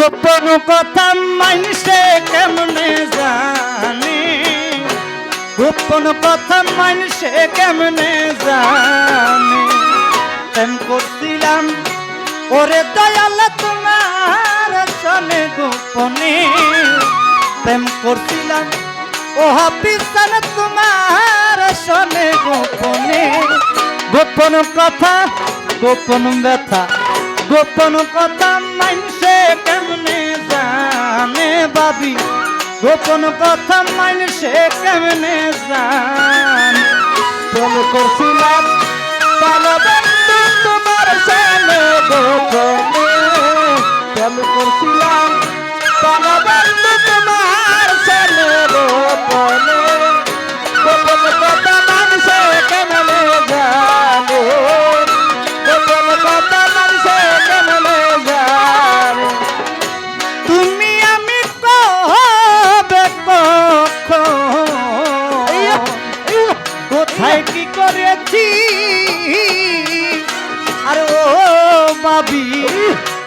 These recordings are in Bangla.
গোপন কথা মানসে কেমনে জানে? গোপন কথা মানসে কেমনে জানে? প্রেম করছিলাম, ওরে দয়াল তোমার সনে গোপনে। প্রেম করছিলাম ও হাফিসান তোমার সনে গোপনে। গোপন কথা, গোপন ব্যথা, গোপন কথা মানসে জানে বাবি গোপন কথা মানসে কেমনে জানে?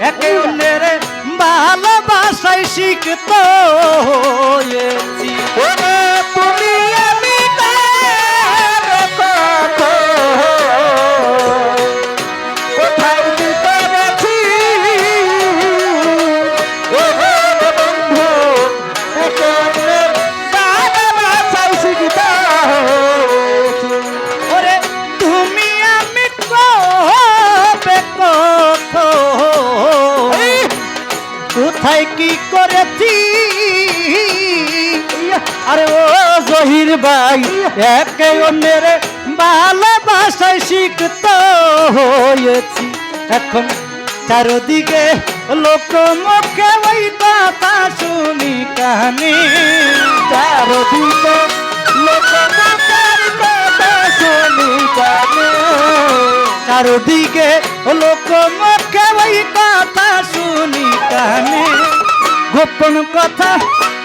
একে অন্যের ভালোবাসায় শিখত হয়েছি আরে ও জহির ভাই, একে অন্যের ভালোবাসায় শিখত হয়েছি। এখন চারদিকে লোক মুখে ওই কথা শুনি কানে। চারদিকে লোক শুনি চারদিকে লোক মুখে ওই কথা শুনি কানে। গোপন কথা,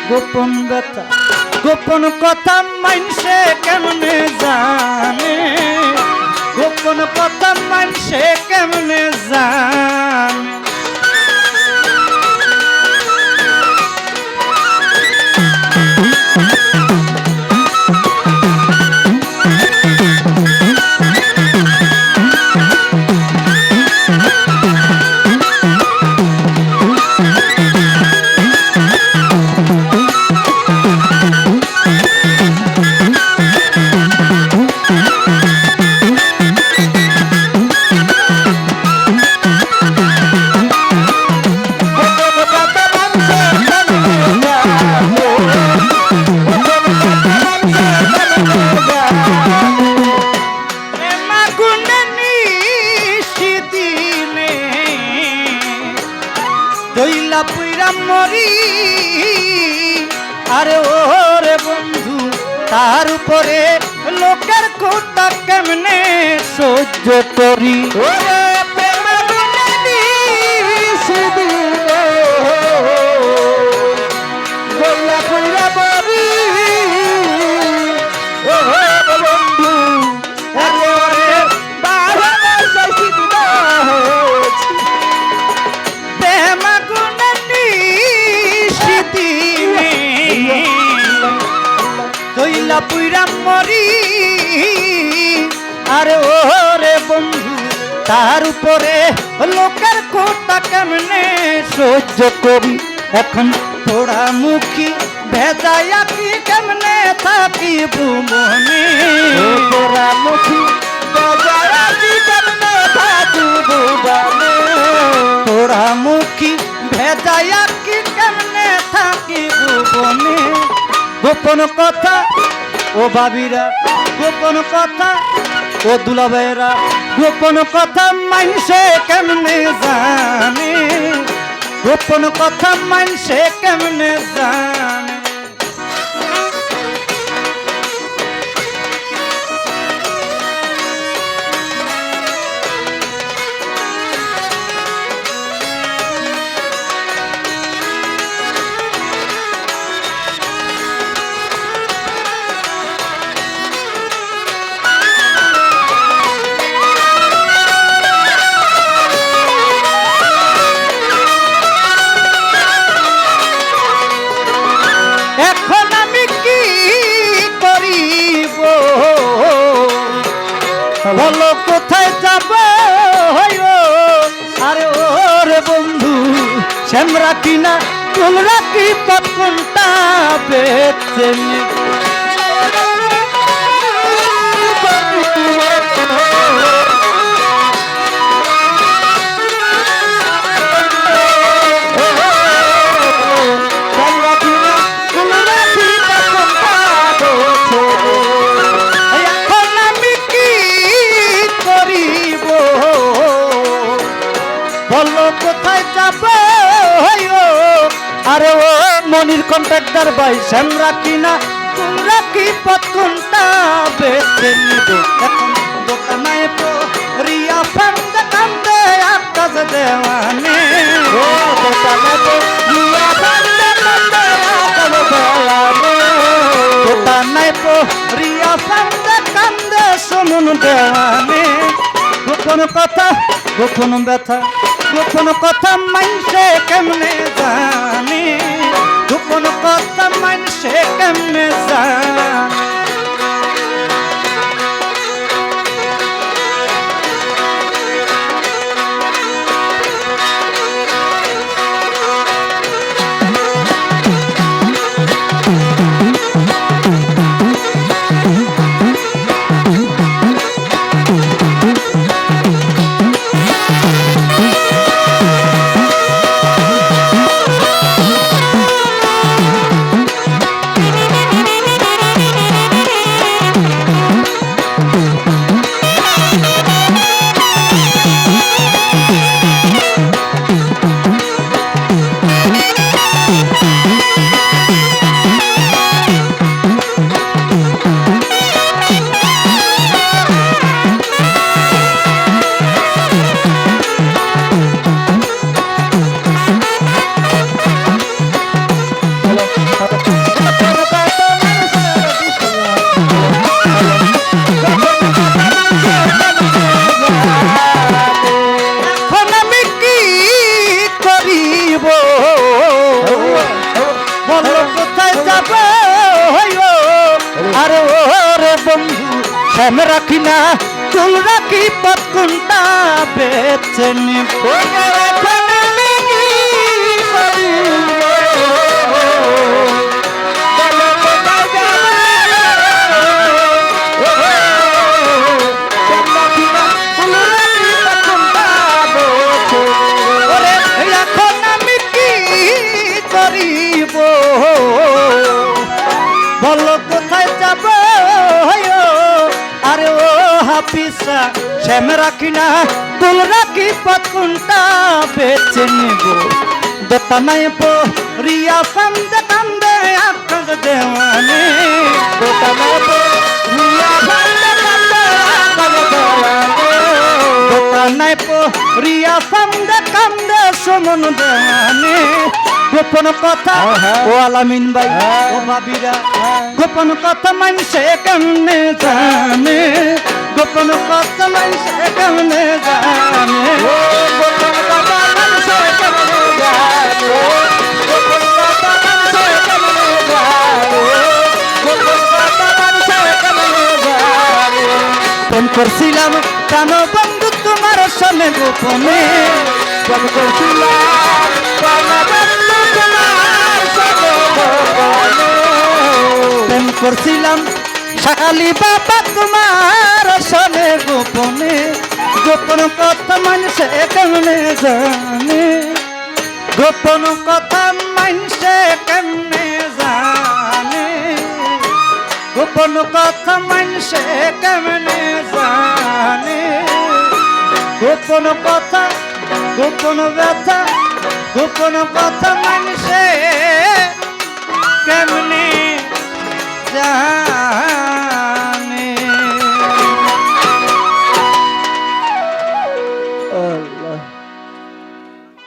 গোপন ব্যথা। গোপন কথা মানসে কেমনে জানে? গোপন কথা মানসে তার উপরে লোকের কোটা কেমনে সহ্য করি? তার উপরে লোকের কোটা কেমনে সহ্য করি? এখন পোড়া মুখী ভেজাইয়া কি কেমনে থাকি মনে পোড়া মুখী ভেজাইয়া কি কেমনে থাকি ভুবনে? পোড়া মুখী ভেজাইয়া কি কেমনে থাকি ভুবনে? গোপন কথা, ও বাবিরা, গোপন কথা ও দুলাবেরা গোপন কথা মানসে কেমনে জানে? গোপন কথা মানসে কেমনে জানে? শ্যাম রাখি না ফুল রাখি পটকুনটা আরে ও মনির কন্ট্রাক্টর ভাই শ্যাম রাখি না তোমরা কি পথ কোনটা বেছে নিব? এখন দোকানায় রিয়া ফ্যান্ড কান্দে আকাশ দেওয়ানে। ও দোকানে তো রিয়া ফ্যান্ড কান্দে আকাশ দেওয়ানে। দোকানায় রিয়া ফ্যান্ড কান্দে, শুনুন দেওয়ানে। গোপন কথা, গোপন ব্যথা। গোপন কথা মানছে কেমনে জানি? গোপন কথা মানছে কেমনে জানি? বন্ধু শ্যাম রাখি না চুল রাখি পথ কোনটা বেছে নিব? শ্যাম রাখি না তুল রাখি পথকুনটা বেছে নেব। দোতানায় পো রিয়া কান্দে আকাশ দেওয়ানে। দোতানায় পো রিয়া কান্দে আকাশ দেওয়ানে। দোতানায় পো রিয়া কান্দে কান্দে সুমন দেওয়ানে গোপন কথা ও আলামিন ভাই ও ভাবিরা। গোপন কথা মানছে কেমনে জানে। গোপন কথা মানছে কেমনে জানে। গোপন কথা কেমনে জানে। ফোন করছিলাম প্রাণ বন্ধু তোমার সনে গোপনে। প্রেম করছিলাম সকালি বাবা তোমার সনে গোপনে গোপন কথা মানুষে কেমনে জানে গোপন কথা মানুষে কেমনে জানে গোপন কথা মানুষে কেমনে জানে গোপন কথা গোপন ব্যথা গোপন কথা মানুষে কেমনি যাহা